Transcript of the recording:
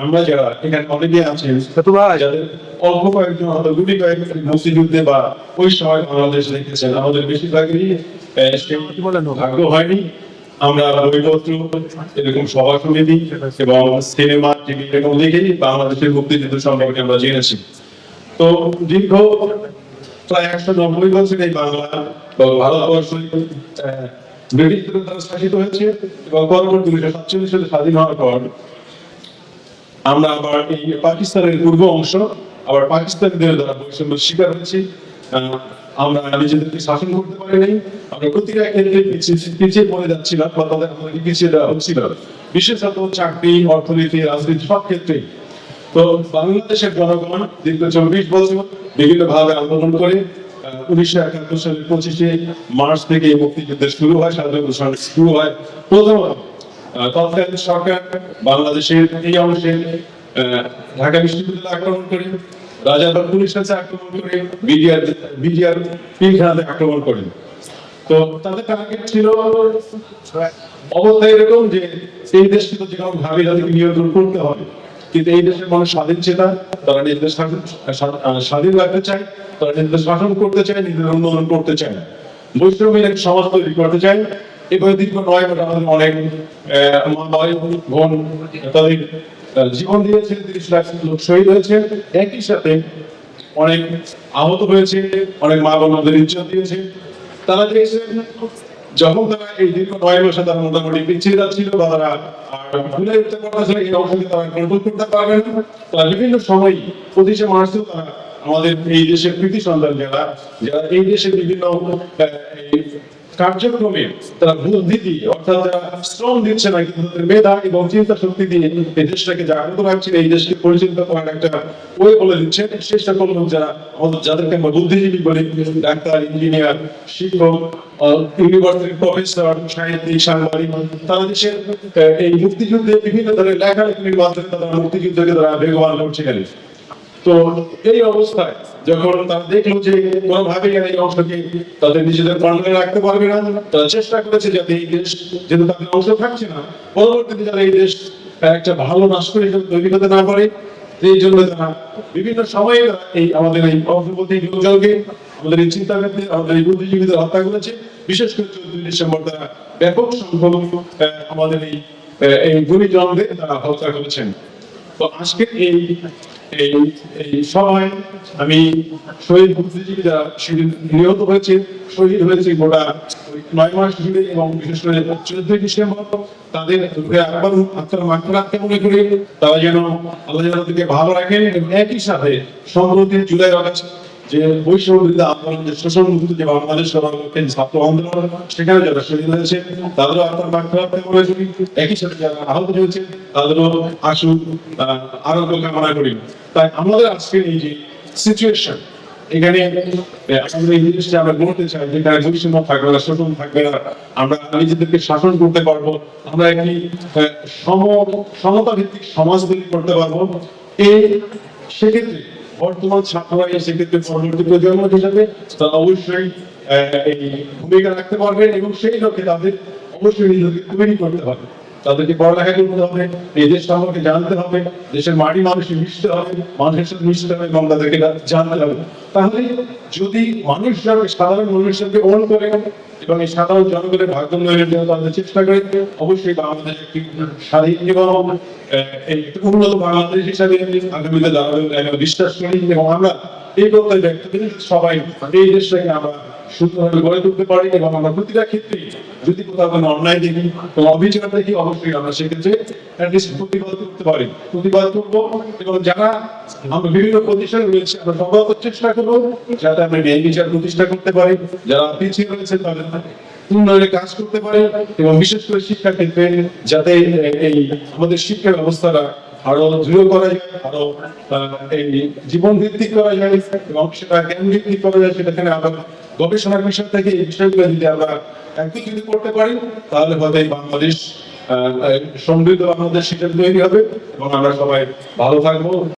আমরা যারা এখানে অনেকে আছেন যাদের অল্প কয়েকজন হয়তো গুলি কয়েক মুক্তিযুদ্ধে বা ওই সময় বাংলাদেশ দেখেছেন আমাদের বেশিরভাগই? ভাগ্য হয়নি। আমরা বইপত্র এরকম সভা সমিতি এবং সিনেমা টিভি এরকম দেখেই বাংলাদেশের মুক্তিযুদ্ধ সম্পর্কে আমরা জেনেছি। তো দীর্ঘ প্রায় একশো নব্বই বছর এই বাংলা বা ভারতবর্ষ ব্রিটিশদের দ্বারা শাসিত হয়েছে এবং পরবর্তী উনিশশো সাতচল্লিশ সালে স্বাধীন হওয়ার পর আমরা আবার এই পাকিস্তানের পূর্ব অংশ, আবার পাকিস্তানিদের দ্বারা বৈষম্য শিকার হয়েছি। আমরা নিজেদেরকে শাসন করতে পারি নাই। আমরা প্রতিটা ক্ষেত্রে পিছিয়ে পড়ে যাচ্ছিলাম বা তাদের আমাদেরকে পিছিয়ে দেওয়া হচ্ছিল বিশেষত চাকরি, অর্থনীতি, রাজনীতি, সব ক্ষেত্রেই। তো বাংলাদেশের জনগণ দীর্ঘ চব্বিশ বছর বিভিন্ন ভাবে আন্দোলন করে উনিশশো একাত্তর সালের পঁচিশে মার্চ থেকে এই মুক্তিযুদ্ধের শুরু হয়, স্বাধীনতা শুরু হয়। প্রথমত তৎকালীন সরকার বাংলাদেশের এই অংশে ঢাকা বিশ্ববিদ্যালয় আক্রমণ করে পুলিশ কাছে আক্রমণ করে, বিডিআর বিডিআর আক্রমণ করেন তো তাদের টার্গেট ছিল, অবস্থা এরকম যে এই দেশকে তো যে কোনো ভাবে তাদেরকে নিয়ন্ত্রণ করতে হবে কিন্তু এই দেশের মানুষ স্বাধীন চেতা, তারা নিজেদের স্বাধীন রাখতে চায়, তারা নিজেদের শাসন করতে চায়, নিজেদের উন্নয়ন করতে চায় এক সমাজ তৈরি করতে চায় এভাবে দীর্ঘ নয় মাস আমাদের অনেক বোন তাদের জীবন দিয়েছে, তিরিশ লাখ লোক শহীদ হয়েছে। একই সাথে অনেক আহত হয়েছে, অনেক মা বোন আমাদের ইজ্জত দিয়েছে। তারা দেখছেন, যখন তারা এই দীর্ঘ নয় মাসে তারা মোটামুটি পিছিয়ে যাচ্ছিল বা তারা ভুলে উঠতে পারতেছিল, এই অংশকে তারা কন্ট্রোল করতে পারবে না। তারা বিভিন্ন সময় পঁচিশে মার্চেও তারা আমাদের এই দেশের কৃতি সন্তান যারা যারা এই দেশের বিভিন্ন কার্যক্রমে তারা বুদ্ধি দিয়ে অর্থাৎ যারা শ্রম দিচ্ছে না, কিন্তু তাদের মেধা এবং চিন্তা শক্তি দিয়ে এই দেশটাকে জাগ্রত রাখছে, এই দেশকে পরিচালিত করার একটা ওয়ে বলে দিচ্ছেন। সেই সকল লোক যারা যাদেরকে আমরা বুদ্ধিজীবী বলি ডাক্তার, ইঞ্জিনিয়ার, শিক্ষক ইউনিভার্সিটির প্রফেসর, সাহিত্যিক, সাংবাদিক, তারা দেশের এই মুক্তিযুদ্ধে বিভিন্ন ধরনের লেখালেখির মাধ্যমে তারা মুক্তিযুদ্ধকে তারা বেগবান করছে গেলে তো এই অবস্থায় যখন তারা দেখল যে এই অংশকে তাদের নিজেদের রাখতে পারবে না, তারা চেষ্টা করেছে যাতে এই দেশ যেহেতু তাদের অংশ থাকছে না। পরবর্তীতে যারা এই দেশ একটা ভালো রাষ্ট্র হিসেবে তৈরি না পারে, এই জন্য তারা বিভিন্ন সময়ে এই আমাদের এই অগ্রগতি লোকজনকে আমাদের এই চিন্তাবিদকে আমাদের এই বুদ্ধিজীবীদের হত্যা করেছে। বিশেষ করে চৌদ্দই ডিসেম্বর তারা ব্যাপক সংখ্যক আমাদের এই এই তারা হত্যা করেছেন। তো আজকে এই এই এই সময় আমি শহীদ বুদ্ধিজীবী যারা নিহত হয়েছে, শহীদ হয়েছে গোটা নয় মাস জুড়ে এবং বিশেষ করে চোদ্দই ডিসেম্বর তাদের আত্মার মনে তারা যেন আল্লাহ তাদেরকে ভালো রাখেন এবং একই সাথে সম্প্রতি জুলাই আগস্ট যে বৈষম্য বিরোধী আন্দোলন যে শোষণ মুক্ত যে বাংলাদেশ করতেন ছাত্র আন্দোলন সেখানে যারা শহীদ হয়েছে, তাদেরও আত্মার কামনা করি একই সাথে যারা আহত হয়েছে, তাদেরও আশু আরোগ্য কামনা করি। তাই আমাদের আজকের এই যে সিচুয়েশন এখানে আমাদের এই জিনিসটা আমরা গড়তে চাই যেখানে বৈষম্য থাকবে না শোষণ থাকবে না। আমরা নিজেদেরকে শাসন করতে পারব, আমরা একটি সম সমতা ভিত্তিক সমাজ তৈরি করতে পারব। এই সেক্ষেত্রে বর্তমান ছাত্ররা সেক্ষেত্রে পরবর্তী প্রজন্ম হিসাবে তারা অবশ্যই এই ভূমিকা রাখতে পারবেন এবং সেই লক্ষ্যে তাদের অবশ্যই নিজেদেরকে তৈরি করতে হবে তাদেরকে পড়ালেখা করতে হবে, এই দেশ সম্পর্কে জানতে হবে, দেশের মাটি মানুষের মিশতে হবে, মানুষের সাথে মিশতে হবে এবং তাদেরকে জানতে হবে। তাহলে যদি মানুষ সাধারণ মানুষজনকে গ্রহণ করে এবং এই সাধারণ জনগণের ভাগ্য উন্নয়নের জন্য তাদের চেষ্টা করে, অবশ্যই বাংলাদেশ একটি স্বাধীন এবং একটি উন্নত বাংলাদেশ হিসাবে আগামীতে দাঁড়াবে আমি বিশ্বাস করি এবং আমরা এই প্রত্যয় ব্যক্ত করি। সবাই, এই দেশটাকে আমরা সুন্দরভাবে গড়ে তুলতে পারি এবং আমরা প্রতিটা ক্ষেত্রে যদি কোথাও কোনো অন্যায় দেখি দেখি, অবশ্যই আমরা সেক্ষেত্রে প্রতিবাদ করতে পারি। প্রতিবাদ করব এবং যারা আমরা বিভিন্ন প্রতিষ্ঠান রয়েছে, আমরা চেষ্টা করব যাতে আমরা ন্যায় বিচার প্রতিষ্ঠা করতে পারি। যারা পিছিয়ে রয়েছে তাদের উন্নয়নে কাজ করতে পারে এবং বিশেষ করে শিক্ষা ক্ষেত্রে যাতে এই আমাদের শিক্ষা ব্যবস্থাটা আরও দৃঢ় করা যায়, আরও এই জীবন ভিত্তিক করা যায় এবং সেটা জ্ঞান ভিত্তিক করা যায় সেটাখানে আমরা গবেষণার বিষয় থেকে এই বিষয়গুলো যদি আমরা করতে পারি, তাহলে হয়তো বাংলাদেশ সমৃদ্ধ বাংলাদেশ সেটা তৈরি হবে এবং আমরা সবাই ভালো থাকব।